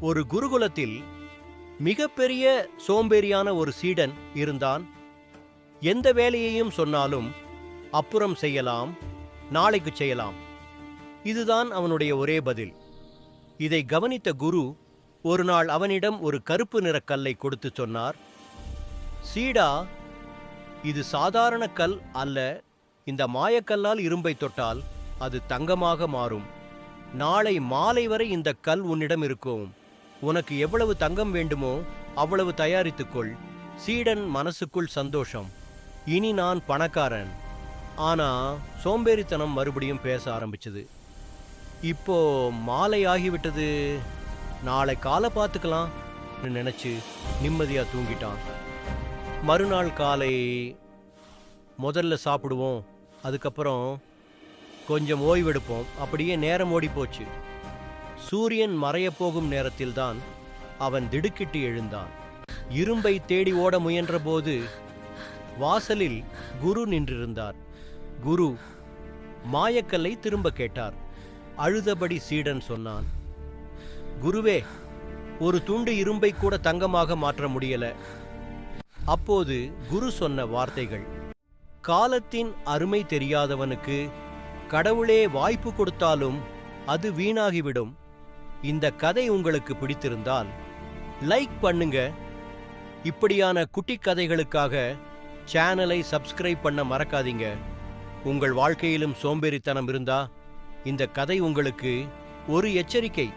ஒரு குருகுலத்தில் மிகப்பெரிய சோம்பேறியான ஒரு சீடன் இருந்தான். எந்த வேலையையும் சொன்னாலும் அப்புறம் செய்யலாம் நாளைக்கு செய்யலாம். இதுதான் அவனுடைய ஒரே பதில். இதை கவனித்த குரு ஒரு நாள் அவனிடம் ஒரு கருப்பு நிறக் கல்லை கொடுத்து சொன்னார். சீடா இது சாதாரண கல் அல்ல இந்த மாயக்கல்லால் இரும்பை தொட்டால் அது தங்கமாக மாறும். நாளை மாலை வரை இந்த கல் உன்னிடம் இருக்கும். உனக்கு எவ்வளவு தங்கம் வேண்டுமோ அவ்வளவு தயாரித்துக்கொள். சீடன் மனசுக்குள் சந்தோஷம். இனி நான் பணக்காரன். ஆனா சோம்பேறித்தனம் மறுபடியும் பேச ஆரம்பிச்சது. இப்போ மாலை ஆகிவிட்டது. நாளை காலை பார்த்துக்கலாம் நினைச்சு நிம்மதியா தூங்கிட்டான். மறுநாள் காலை முதல்ல சாப்பிடுவோம். அதுக்கப்புறம் கொஞ்சம் ஓய்வெடுப்போம். அப்படியே நேரம் ஓடி போச்சு சூரியன் மறையப் போகும் நேரத்தில்தான் அவன் திடுக்கிட்டு எழுந்தான். இரும்பை தேடி ஓட முயன்றபோது வாசலில் குரு நின்றிருந்தார். குரு மாயக்கல்லை திரும்ப கேட்டார். அழுதபடி சீடன் சொன்னான் குருவே ஒரு துண்டு இரும்பை கூட தங்கமாக மாற்ற முடியல. அப்போது குரு சொன்ன வார்த்தைகள் காலத்தின் அருமை தெரியாதவனுக்கு கடவுளே வாய்ப்பு கொடுத்தாலும் அது வீணாகிவிடும். இந்த கதை உங்களுக்கு பிடித்திருந்தால் லைக் பண்ணுங்க. இப்படியான குட்டி கதைகளுக்காக சேனலை சப்ஸ்கிரைப் பண்ண மறக்காதீங்க. உங்கள் வாழ்க்கையிலும் சோம்பேறித்தனம் இருந்தா இந்த கதை உங்களுக்கு ஒரு எச்சரிக்கை.